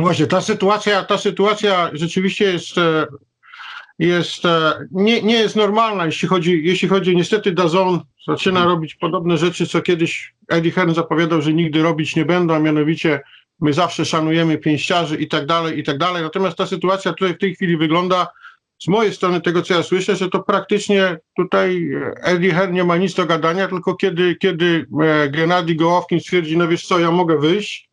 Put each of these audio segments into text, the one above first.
No właśnie, ta sytuacja, ta sytuacja rzeczywiście jest, e, jest e, nie, nie jest normalna, jeśli chodzi, jeśli chodzi niestety Dazon zaczyna robić podobne rzeczy, co kiedyś Eddie Hearn zapowiadał, że nigdy robić nie będą, a mianowicie my zawsze szanujemy pięściarzy i tak dalej, i tak dalej. Natomiast ta sytuacja tutaj w tej chwili wygląda z mojej strony, tego co ja słyszę, że to praktycznie tutaj Eddie Hearn nie ma nic do gadania, tylko kiedy, kiedy e, Gennady Gołowkin stwierdzi, no wiesz co, ja mogę wyjść,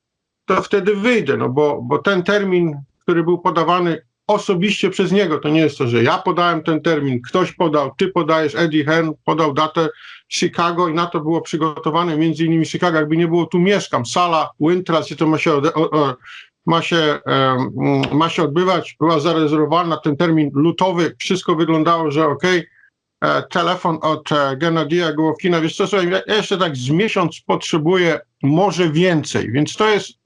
to wtedy wyjdę, no bo, bo ten termin, który był podawany osobiście przez niego, to nie jest to, że ja podałem ten termin, ktoś podał, ty podajesz, Eddie Hearn podał datę Chicago i na to było przygotowane między innymi Chicago, jakby nie było tu mieszkam, sala Wintras, gdzie to ma się, o, o, ma się, em, ma się odbywać, była zarezerwowana na ten termin lutowy, wszystko wyglądało, że okej, e, telefon od e, Gennadija Gołowkina, wiesz co, ja jeszcze tak z miesiąc potrzebuję, może więcej, więc to jest,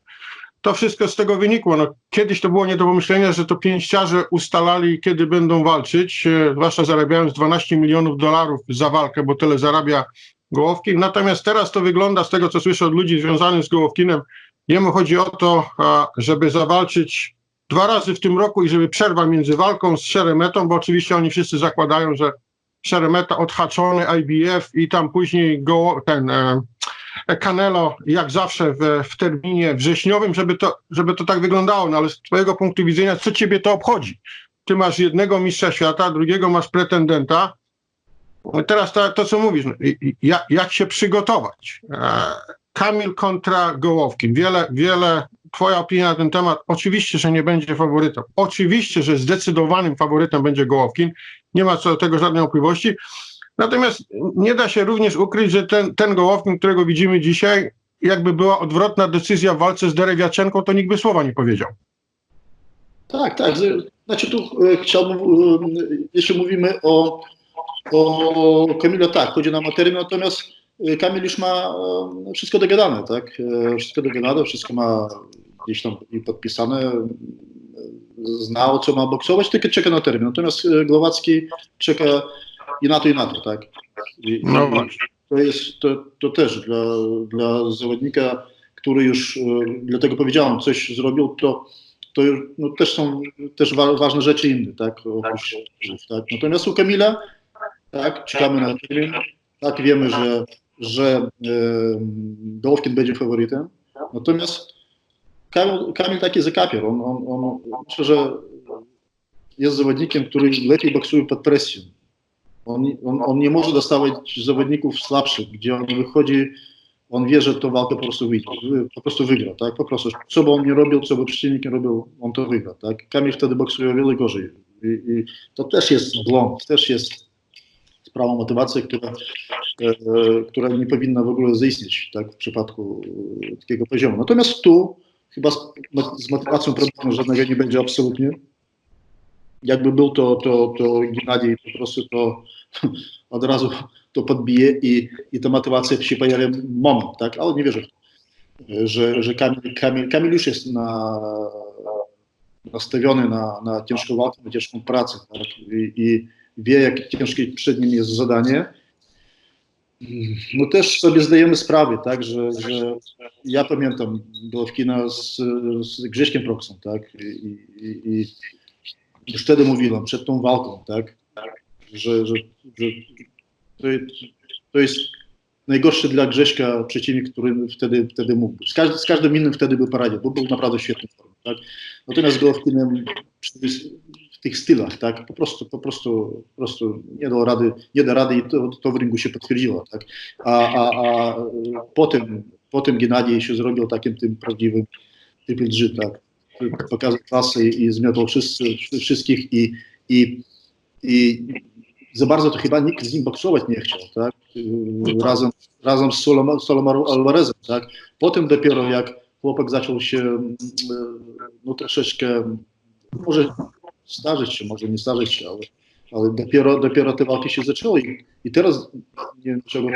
to wszystko z tego wynikło. No, kiedyś to było nie do pomyślenia, że to pięściarze ustalali, kiedy będą walczyć, e, zwłaszcza zarabiając 12 milionów dolarów za walkę, bo tyle zarabia Gołowkin. Natomiast teraz to wygląda, z tego co słyszę od ludzi związanych z Gołowkinem, jemu chodzi o to, żeby zawalczyć dwa razy w tym roku i żeby przerwa między walką z Szeremetą, bo oczywiście oni wszyscy zakładają, że Szeremeta odhaczony IBF i tam później go, ten e, Canelo, jak zawsze w, w terminie wrześniowym, żeby to, żeby to tak wyglądało, no ale z twojego punktu widzenia, co ciebie to obchodzi? Ty masz jednego mistrza świata, drugiego masz pretendenta. No Teraz to, to co mówisz, no, jak, jak się przygotować? E, Kamil kontra Gołowkin. Wiele, wiele, twoja opinia na ten temat, oczywiście, że nie będzie faworytem. Oczywiście, że zdecydowanym faworytem będzie Gołowkin. Nie ma co do tego żadnej wątpliwości. Natomiast nie da się również ukryć, że ten, ten Gołowkin, którego widzimy dzisiaj, jakby była odwrotna decyzja w walce z Derewiaczenką, to nikt by słowa nie powiedział. Tak, tak. Znaczy tu e, chciałbym, e, jeśli mówimy o, o Kamilu, tak, chodzi nam o termin, natomiast e, Kamil już ma wszystko dogadane, tak? Wszystko dogadane, wszystko ma gdzieś tam i podpisane, zna o co ma boksować, tylko czeka na termin. Natomiast Głowacki czeka i na to, i na to, tak? I, No właśnie. to jest to, to też dla, dla zawodnika, który już, e, dlatego powiedziałem, coś zrobił, to, to no, też są też wa, ważne rzeczy inne, tak? Oprócz, tak? Natomiast u Kamila, tak, czekamy na termin, tak, wiemy, że, że e, Gołowkin będzie faworytem, natomiast Kamil, Kamil taki zakapier, on, on, on, myślę, że jest zawodnikiem, który lepiej boksuje pod presją. On, on, on nie może dostawać zawodników słabszych, gdzie on wychodzi, on wie, że to walkę po prostu wyjdzie, wy- po prostu wygra, tak? Po prostu, co by on nie robił, co by przeciwnik nie robił, on to wygra, tak? Kamil wtedy boksuje o wiele gorzej. I, i to też jest błąd, też jest sprawa motywacji, która, e, która nie powinna w ogóle zaistnieć, tak? W przypadku e, takiego poziomu. Natomiast tu chyba z, z motywacją problemu żadnego nie będzie absolutnie jakby był to, to, to Gennady po prostu to od razu to podbije i, i ta motywacja się pojawia moment, tak? Ale nie wierzę, w że, że Kamil, Kamil, Kamil już jest na, nastawiony na, na ciężką walkę, na ciężką pracę tak? I, i wie, jak ciężkie przed nim jest zadanie. No też sobie zdajemy sprawę, tak, że, że ja pamiętam Gołowkina z, z Grześkiem Proksą, tak, i, i, i już wtedy mówiłem, przed tą walką, tak, że, że, że to, to jest najgorszy dla Grześka przeciwnik, który wtedy, wtedy mógł być. Z, każdy, z każdym innym wtedy by poradził, bo był naprawdę formie, tak. Natomiast Gołowkinem w tych stylach, tak, po prostu, po prostu, po prostu nie dał rady, nie da rady i to, to w ringu się potwierdziło, tak. A, a, a potem, potem Gennady się zrobił takim tym prawdziwym Triple G, tak pokazał klasę i, zmiotał wszyscy, wszystkich i, i, i za bardzo to chyba nikt z nim boksować nie chciał, tak? Razem, razem z Solom, Solomar Alvarezem, tak? Potem dopiero jak chłopak zaczął się mm, no troszeczkę, może starzyć się, może nie starzyć się, ale, ale dopiero, dopiero te walki się zaczęły i, i teraz nie wiem czego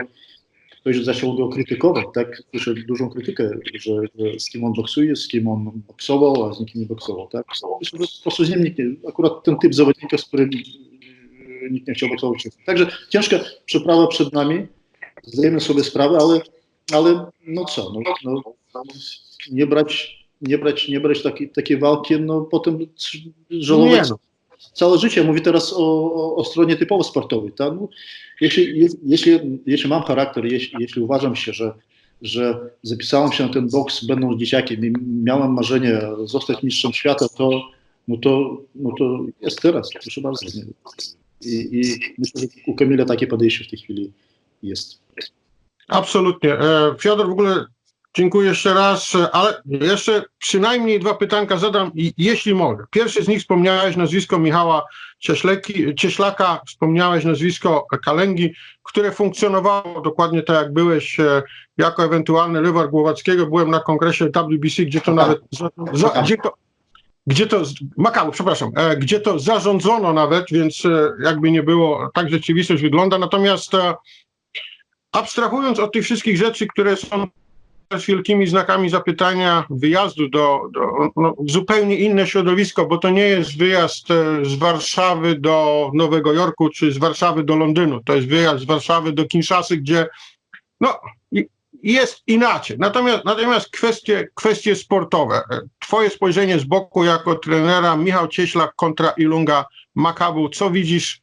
ktoś zaczął go krytykować, tak? Słyszę dużą krytykę, że, że z kim on boksuje, z kim on boksował, a z nikim nie boksował, tak? Myślę, że po prostu z nim nikt nie, akurat ten typ zawodnika, z którym e, nikt nie chciał boksować. Także ciężka przeprawa przed nami, zdajemy sobie sprawę, ale, ale no co, no, no, nie brać nie brać, nie brać takiej, takiej walki, no potem Nie, żałować no. Całe życie. Mówię teraz o, o, o stronie typowo sportowej. Tak? No, jeśli, je- jeśli, jeśli mam charakter, jeśli, jeśli uważam się, że, że zapisałem się na ten boks będąc dzieciakiem i miałem marzenie zostać mistrzem świata, to, no to, no to jest teraz, proszę bardzo. I, I myślę, że u Kamila takie podejście w tej chwili jest. Absolutnie. E, Fiodor, w ogóle dziękuję jeszcze raz, ale jeszcze przynajmniej dwa pytanka zadam, jeśli mogę. Pierwszy z nich wspomniałeś nazwisko Michała Cieśleki, Cieślaka, wspomniałeś nazwisko Kalęgi, które funkcjonowało dokładnie tak, jak byłeś e, jako ewentualny rywal Głowackiego. Byłem na kongresie WBC, gdzie to nawet... Za, za, gdzie to, gdzie to, Makao, przepraszam, e, gdzie to zarządzono nawet, więc e, jakby nie było, tak rzeczywistość wygląda. Natomiast abstrahując od tych wszystkich rzeczy, które są z wielkimi znakami zapytania wyjazdu do, do no, zupełnie inne środowisko, bo to nie jest wyjazd e, z Warszawy do Nowego Jorku czy z Warszawy do Londynu. To jest wyjazd z Warszawy do Kinshasy, gdzie no, jest inaczej. Natomiast, natomiast kwestie, kwestie sportowe. Twoje spojrzenie z boku jako trenera Michał Cieślak kontra Ilunga Makabu. Co widzisz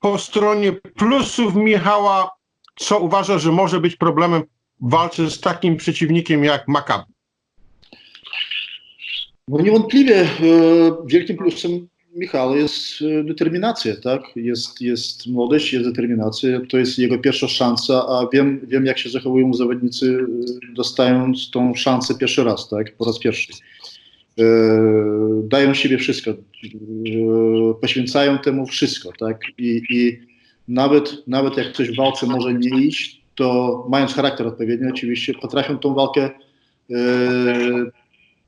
po stronie plusów Michała, co uważasz, że może być problemem w walce z takim przeciwnikiem jak Makabu? No niewątpliwie e, wielkim plusem Michała jest e, determinacja, tak? Jest, jest młodość, jest determinacja, to jest jego pierwsza szansa, a wiem, wiem jak się zachowują zawodnicy e, dostając tą szansę pierwszy raz, tak? Po raz pierwszy. Dają siebie wszystko, poświęcają temu wszystko, tak? I, i nawet, nawet jak coś w walce może nie iść, to mając charakter odpowiedni oczywiście, potrafią tą walkę e,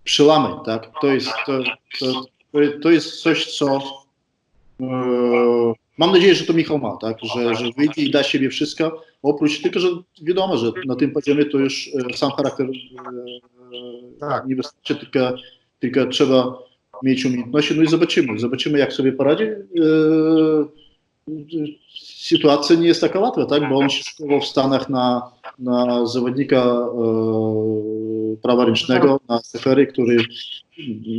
przełamać, tak? To jest, to, to, to, jest coś, co e, mam nadzieję, że to Michał ma, tak? Że, że wyjdzie i da siebie wszystko, oprócz tylko, że wiadomo, że na tym poziomie to już e, sam charakter Tak. nie wystarczy, tylko, tylko trzeba mieć umiejętności, no i zobaczymy, zobaczymy jak sobie poradzi. Sytuacja nie jest taka łatwa, tak? Bo on się szkował w Stanach na, na zawodnika e, prawa ręcznego, na Sefery, który,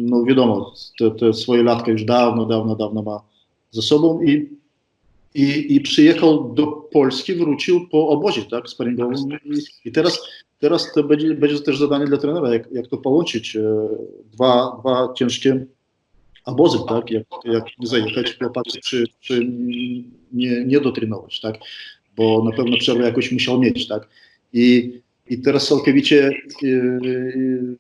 no wiadomo, te, te swoje latka już dawno, dawno, dawno ma za sobą i, i, i przyjechał do Polski, wrócił po obozie, tak, sparingowym. I, i teraz, teraz to będzie, będzie też zadanie dla trenera, jak, jak to połączyć, e, dwa, dwa ciężkie obozy, tak, jak, jak zajechać czy, czy nie, nie dotrenować, tak, bo na pewno przerwę jakoś musiał mieć, tak, i, i teraz całkowicie yy,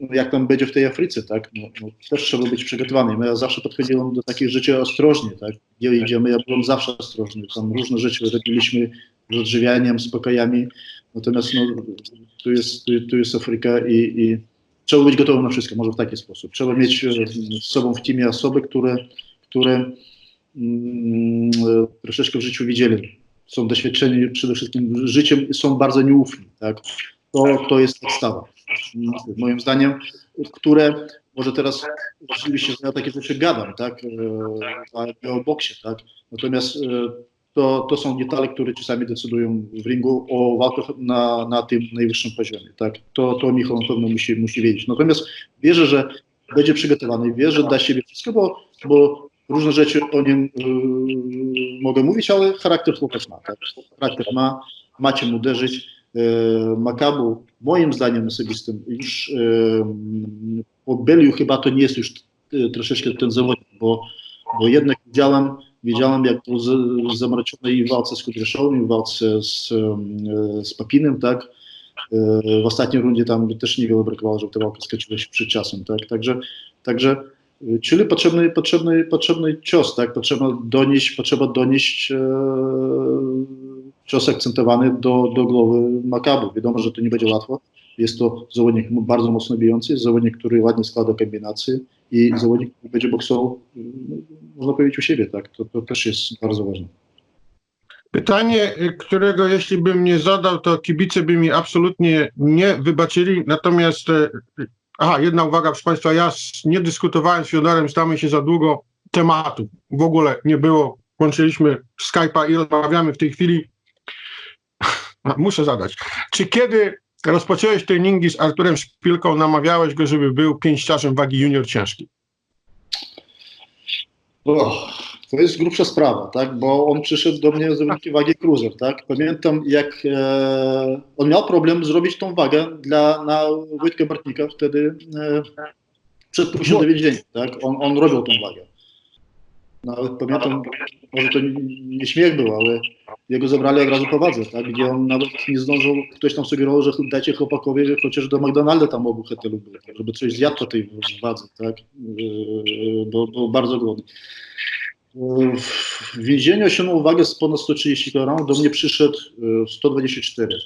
no jak tam będzie w tej Afryce, tak, no, no, też trzeba być przygotowanym. Ja zawsze podchodziłem do takich rzeczy ostrożnie, tak, gdzie idziemy, ja byłem zawsze ostrożny, tam różne rzeczy robiliśmy z odżywianiem, z pokojami, natomiast no, tu, jest, tu, tu jest Afryka i, i trzeba być gotowym na wszystko, może w taki sposób. Trzeba mieć e, z sobą w teamie osoby, które, które mm, e, troszeczkę w życiu widzieli, są doświadczeni przede wszystkim życiem, są bardzo nieufni, tak, to, to jest podstawa moim zdaniem, które może teraz rzeczywiście że ja takie rzeczy gadam, tak, e, o boksie, tak, natomiast to, to są detale, które czasami decydują w ringu o walkach na, na tym najwyższym poziomie, tak, to, to Michał na pewno musi, musi wiedzieć, natomiast wierzę, że będzie przygotowany, wierzę, że da siebie wszystko, bo, bo różne rzeczy o nim y, mogę mówić, ale charakter chłopak ma, tak, charakter ma, macie mu uderzyć, E, Makabu, moim zdaniem osobistym, już e, po Beliu chyba to nie jest już e, troszeczkę ten zawodnik, bo, bo jednak widziałem, widziałem jak był z- zamroczony i w walce z Kudryszowym, walce z, z Papinem, tak? E, W ostatniej rundzie tam też niewiele brakowało, żeby ta walka skończyła się przed czasem, tak? Także, także e, czyli potrzebny, potrzebny, potrzebny cios, tak? Potrzeba donieść, potrzeba donieść e, cios akcentowany do, do głowy Makabu. Wiadomo, że to nie będzie łatwo. Jest to zawodnik bardzo mocno bijący, zawodnik, który ładnie składa kombinacje i zawodnik, który będzie boksował, można powiedzieć, u siebie. Tak? To, to też jest bardzo ważne. Pytanie, którego jeśli bym nie zadał, to kibice by mi absolutnie nie wybaczyli. Natomiast, e, aha, jedna uwaga, proszę Państwa, ja nie dyskutowałem z Fiodorem, stamy się za długo tematu. W ogóle nie było. Włączyliśmy Skype'a i rozmawiamy w tej chwili. Muszę zadać. Czy kiedy rozpocząłeś treningi z Arturem Szpilką, namawiałeś go, żeby był pięściarzem wagi junior ciężkiej. O, to jest grubsza sprawa, tak? Bo on przyszedł do mnie z rynki wagi cruiser, tak? Pamiętam, jak e, on miał problem zrobić tą wagę dla, na Wojtka Bartnika wtedy e, przed pójściem do więzienia, tak? On, on robił tą wagę. Nawet pamiętam, może to nie, śmiech był, ale jego zabrali od razu po wadze, tak? Gdzie on nawet nie zdążył, ktoś tam sugerował, że dajcie chłopakowi chociaż do McDonalda tam obu hotelu był, tak? żeby coś zjadł po tej wadze, tak? Yy, Bo bardzo głodny. W więzieniu osiągnął wagę z ponad 130 kg, do mnie przyszedł e, 124.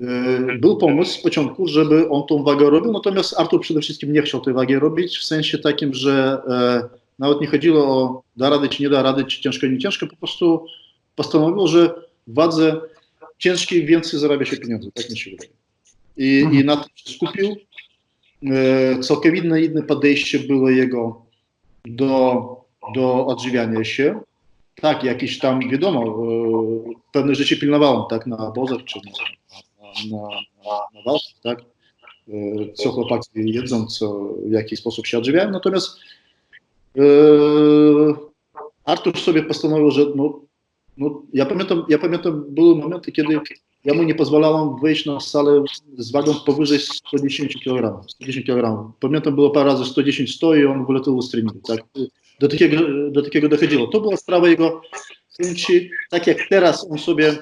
E, Był pomysł z początku, żeby on tą wagę robił, natomiast Artur przede wszystkim nie chciał tej wagi robić, w sensie takim, że e, nawet nie chodziło o da rady czy nie da rady, czy ciężko, nie ciężko, po prostu postanowił, że wadze ciężkiej więcej zarabia się pieniędzy, tak mi się wydaje. I, i na tym się skupił. E, Całkowicie inne podejście było jego do, do odżywiania się. Tak, jakieś tam, wiadomo, e, pewne rzeczy pilnowałem, tak, na obozach czy na, na, na, na tak, e, co chłopaki jedzą, co, w jaki sposób się odżywiają, natomiast Artur sobie postanowił, że no, no, ja pamiętam, ja pamiętam, były momenty, kiedy ja mu nie pozwalałem wejść na salę z wagą powyżej 110 kg. 110 kg. Pamiętam, było parę razy 110, 100 i on wyletywał z treningu. Tak? Do, takiego, do takiego dochodziło. To była sprawa jego chęci, tak jak teraz on sobie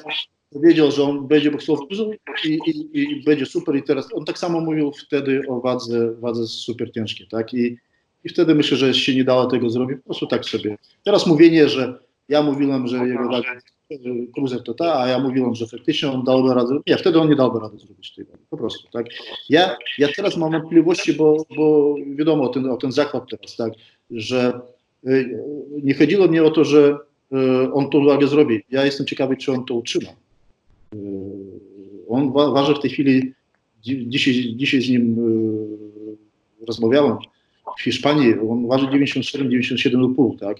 powiedział, że on będzie boksował dużo i, i, i będzie super i teraz on tak samo mówił wtedy o wadze, wadze super ciężkiej, tak? I, I wtedy myślę, że się nie dało tego zrobić, po prostu tak sobie. Teraz mówienie, że ja mówiłem, że jego Cruiser to ta, a ja mówiłem, że faktycznie on dałby radę. Nie, wtedy on nie dałby rady zrobić wagi. Po prostu, tak. Ja, ja teraz mam wątpliwości, bo, bo wiadomo o ten, o ten zakład teraz, tak, że y, nie chodziło mnie o to, że y, on tą wagę zrobi. Ja jestem ciekawy, czy on to utrzyma. Y, on wa waży w tej chwili, dzi dzisiaj, dzisiaj z nim y, rozmawiałem, w Hiszpanii on waży 97-97,5, tak?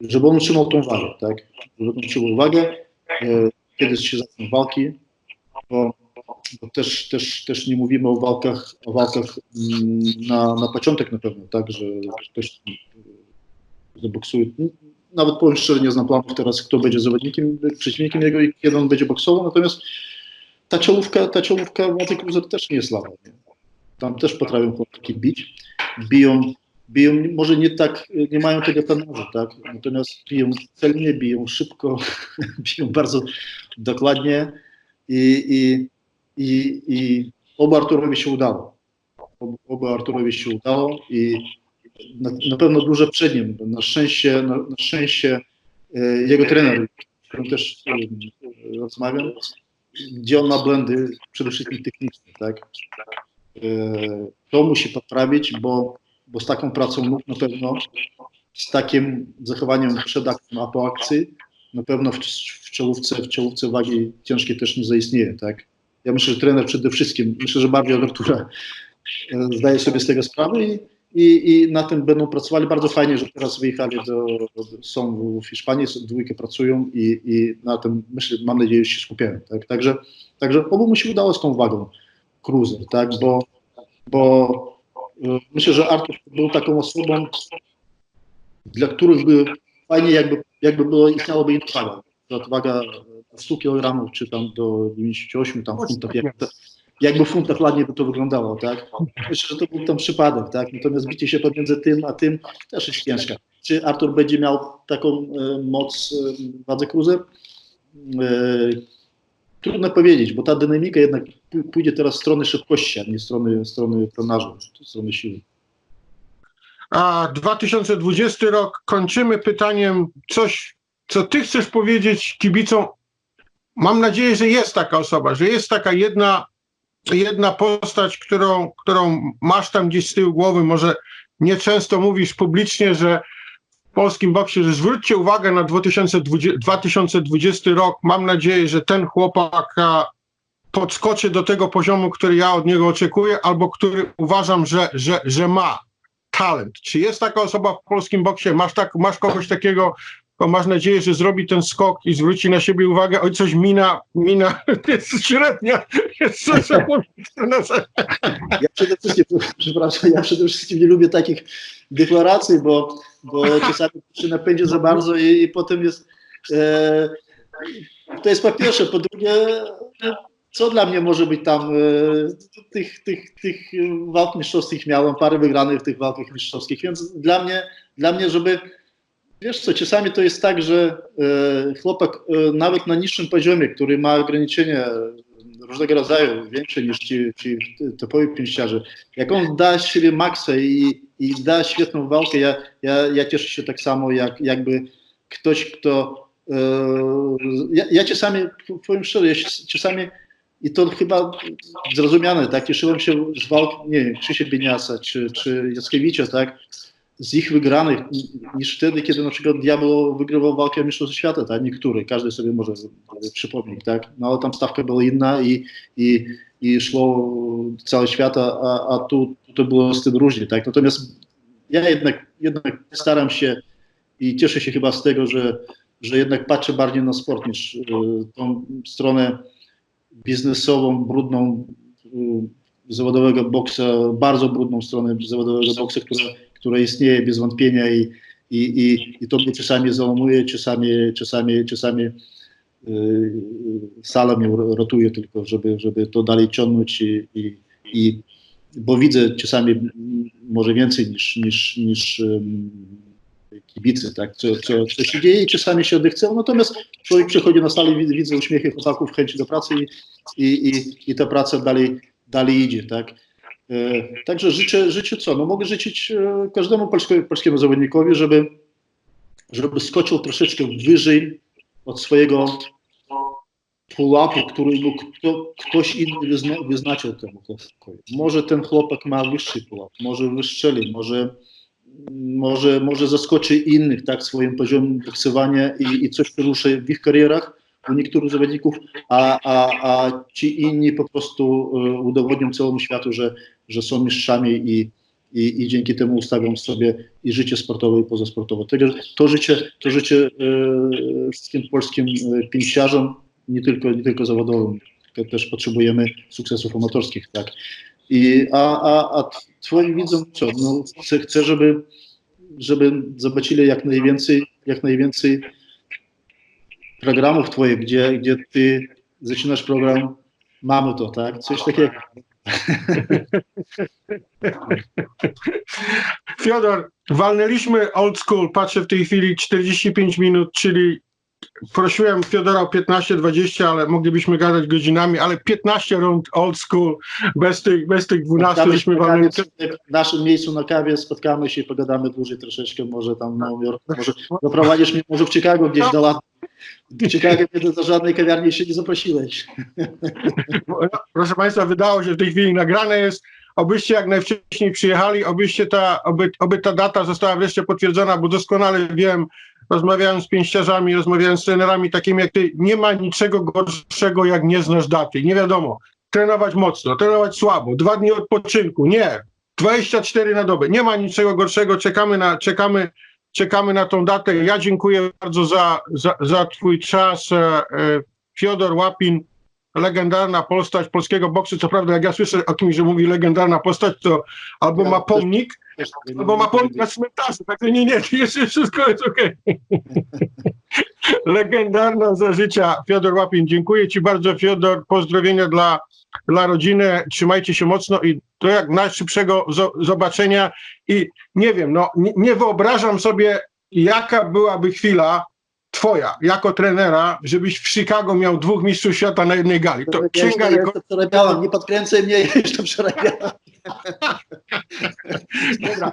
Żeby on utrzymał tą wagę, tak? Żeby on utrzymał wagę, e, kiedy się zaczną walki, bo, bo też, też, też nie mówimy o walkach, o walkach mm, na, na początek na pewno, tak? Że ktoś e, zaboksuje. Nawet powiem szczerze, nie znam planów teraz, kto będzie zawodnikiem, przeciwnikiem jego i kiedy on będzie boksował, natomiast ta czołówka, ta czołówka Władzy Cruiser też nie jest słaba. Nie? Tam też potrafią chłopaki bić, biją biją, może nie tak, nie mają tego tonażu, tak? Natomiast biją celnie, biją szybko, biją bardzo dokładnie i, i, i, i obu Arturowi się udało. Obu Arturowi się udało i na, na pewno duże przed nim. Na szczęście, na, na szczęście e, jego trener, z którym też e, rozmawiam, gdzie on ma błędy przede wszystkim techniczne, tak? E, to musi poprawić, bo bo z taką pracą nóg na pewno, z takim zachowaniem przed akcją, a po akcji, na pewno w, w, czołówce, w czołówce wagi ciężkiej też nie zaistnieje, tak? Ja myślę, że trener przede wszystkim, myślę, że bardziej od Artura e, zdaje sobie z tego sprawę i, i, i na tym będą pracowali. Bardzo fajnie, że teraz wyjechali do, są w Hiszpanii, dwójkę pracują i, i na tym, myślę, mam nadzieję, że się skupiają, tak? Także, także obu mu się udało z tą wagą cruiser, tak? Bo, bo Myślę, że Artur był taką osobą, dla których by fajnie jakby, jakby było, istniałoby inna waga. Ta waga 100 kg, czy tam do 98 tam funtów, jak, jakby w funtach ładnie by to wyglądało, tak? Myślę, że to był tam przypadek, tak? Natomiast bicie się pomiędzy tym a tym też jest ciężka. Czy Artur będzie miał taką e, moc e, wadze cruiser? E, Trudno powiedzieć, bo ta dynamika jednak pójdzie teraz w stronę szybkości, a nie strony, strony tonażu, strony siły. A 2020 rok kończymy pytaniem coś, co ty chcesz powiedzieć kibicom. Mam nadzieję, że jest taka osoba, że jest taka jedna, jedna postać, którą, którą masz tam gdzieś z tyłu głowy. Może nie często mówisz publicznie, że w polskim boksie, że zwróćcie uwagę na 2020, 2020 rok. Mam nadzieję, że ten chłopak podskoczy do tego poziomu, który ja od niego oczekuję, albo który uważam, że, że, że ma talent. Czy jest taka osoba w polskim boksie? Masz, tak, masz kogoś takiego, bo masz nadzieję, że zrobi ten skok i zwróci na siebie uwagę, oj coś mina, mina jest średnia, jest coś Ja przede wszystkim, przepraszam, ja przede wszystkim nie lubię takich deklaracji, bo, bo czasami się napędzi za bardzo i, i potem jest e, to jest po pierwsze, po drugie co dla mnie może być tam e, tych, tych, tych walk mistrzowskich? Miałem, parę wygranych w tych walkach mistrzowskich, więc dla mnie, dla mnie, żeby wiesz co, czasami to jest tak, że e, chłopak e, nawet na niższym poziomie, który ma ograniczenia różnego rodzaju, większe niż ci, ci topowi pięściarze, jak on da siebie maksa i, i da świetną walkę, ja, ja, ja cieszę się tak samo, jak jakby ktoś, kto ja, ja czasami, powiem szczerze, ja czasami i to chyba zrozumiane, tak? Cieszyłem się z walk, nie wiem, Krzysia Bieniasa czy, czy Jackiewicza, tak? Z ich wygranych niż wtedy, kiedy na przykład Diablo wygrywał walkę o Mistrzostwo Świata, tak? Niektóry, każdy sobie może przypomnieć, tak? No ale tam stawka była inna i, i, i szło cały świat, a, a tu, tu to było z tym różnie, tak? Natomiast ja jednak, jednak staram się i cieszę się chyba z tego, że, że jednak patrzę bardziej na sport niż y, tą stronę biznesową, brudną y, zawodowego boksa, bardzo brudną stronę zawodowego boksa, która, która istnieje bez wątpienia i, i, i, i to mnie czasami załamuje, czasami, czasami, czasami yy, sala mnie rotuje tylko, żeby, żeby to dalej ciągnąć i, i, i bo widzę czasami może więcej niż, niż, niż um, kibicy, tak, co, co, co się dzieje i czasami się odechce, natomiast człowiek przychodzi na salę, widzę, uśmiechy chłopaków, chęci do pracy i, i, i, i ta praca dalej, dalej idzie, tak. E, także życzę, życzę co? No mogę życzyć e, każdemu polskiego, polskiemu zawodnikowi, żeby, żeby skoczył troszeczkę wyżej od swojego pułapu, który mu kto, ktoś inny wyzna, wyznaczył temu. Może ten chłopak ma wyższy pułap, może wystrzeli, może może, może zaskoczy innych tak swoim poziomem boksowania i, i coś poruszy w ich karierach u niektórych zawodników, a, a, a ci inni po prostu e, udowodnią całemu światu, że, że są mistrzami i, i, i dzięki temu ustawią sobie i życie sportowe i pozasportowe. Tego, to życie, to życie e, wszystkim polskim e, pięściarzom, nie tylko, nie tylko zawodowym, też potrzebujemy sukcesów amatorskich, tak. I, a, a, a twoim widzom co? No, chcę, chcę żeby, żeby zobaczyli jak najwięcej, jak najwięcej programów twoich, gdzie, gdzie ty zaczynasz program, mamy to, tak? Coś takiego. Fiodor, walnęliśmy old school, patrzę w tej chwili 45 minut, czyli prosiłem Fiodora o 15-20, ale moglibyśmy gadać godzinami, ale 15 rund old school, bez tych, bez tych 12 żeśmy walnęli. W naszym miejscu na kawie spotkamy się i pogadamy dłużej troszeczkę, może tam na Jorku, może doprowadzisz mnie może w Chicago gdzieś do lat. W Chicago mnie do żadnej kawiarni się nie zaprosiłeś. Proszę Państwa, wydało się, że w tej chwili nagrane jest, obyście jak najwcześniej przyjechali, obyście ta, oby, oby ta data została wreszcie potwierdzona, bo doskonale wiem, rozmawiając z pięściarzami, rozmawiając z trenerami takimi jak ty, nie ma niczego gorszego, jak nie znasz daty. Nie wiadomo, trenować mocno, trenować słabo, dwa dni odpoczynku, nie. 24 na dobę, nie ma niczego gorszego, czekamy na, czekamy, czekamy na tą datę. Ja dziękuję bardzo za, za, za twój czas. E, e, Fiodor Łapin, legendarna postać polskiego boksu. Co prawda, jak ja słyszę o kimś, że mówi legendarna postać, to albo ma pomnik, albo ma pomnik na cmentarzu. Tak, nie, nie, jest, wszystko jest okej. legendarna za życia Fiodor Łapin. Dziękuję Ci bardzo, Fiodor. Pozdrowienia dla, dla rodziny. Trzymajcie się mocno i do jak najszybszego zobaczenia. I nie wiem, no nie, nie wyobrażam sobie, jaka byłaby chwila, twoja, jako trenera, żebyś w Chicago miał dwóch mistrzów świata na jednej gali. To ja księga jeszcze, przerabiałem, nie podkręcaj mnie, jeszcze. Dobra.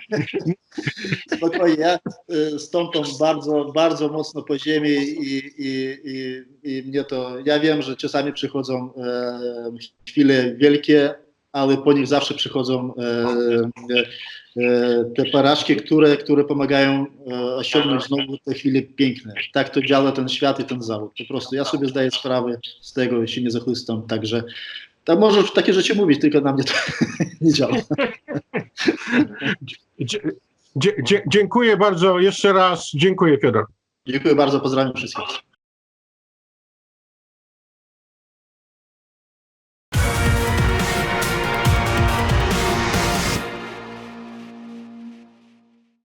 Spokojnie, ja y, stąpam bardzo, bardzo mocno po ziemi i, i, i, i mnie to, ja wiem, że czasami przychodzą e, chwile wielkie, ale po nich zawsze przychodzą e, e, te porażki, które, które pomagają e, osiągnąć znowu te chwile piękne. Tak to działa ten świat i ten zawód. Po prostu ja sobie zdaję sprawę z tego i się nie zachłystam, także tam możesz takie rzeczy mówić, tylko na mnie to nie działa. Dziękuję bardzo jeszcze raz. Dziękuję, Fiodor. Dziękuję bardzo, pozdrawiam wszystkich.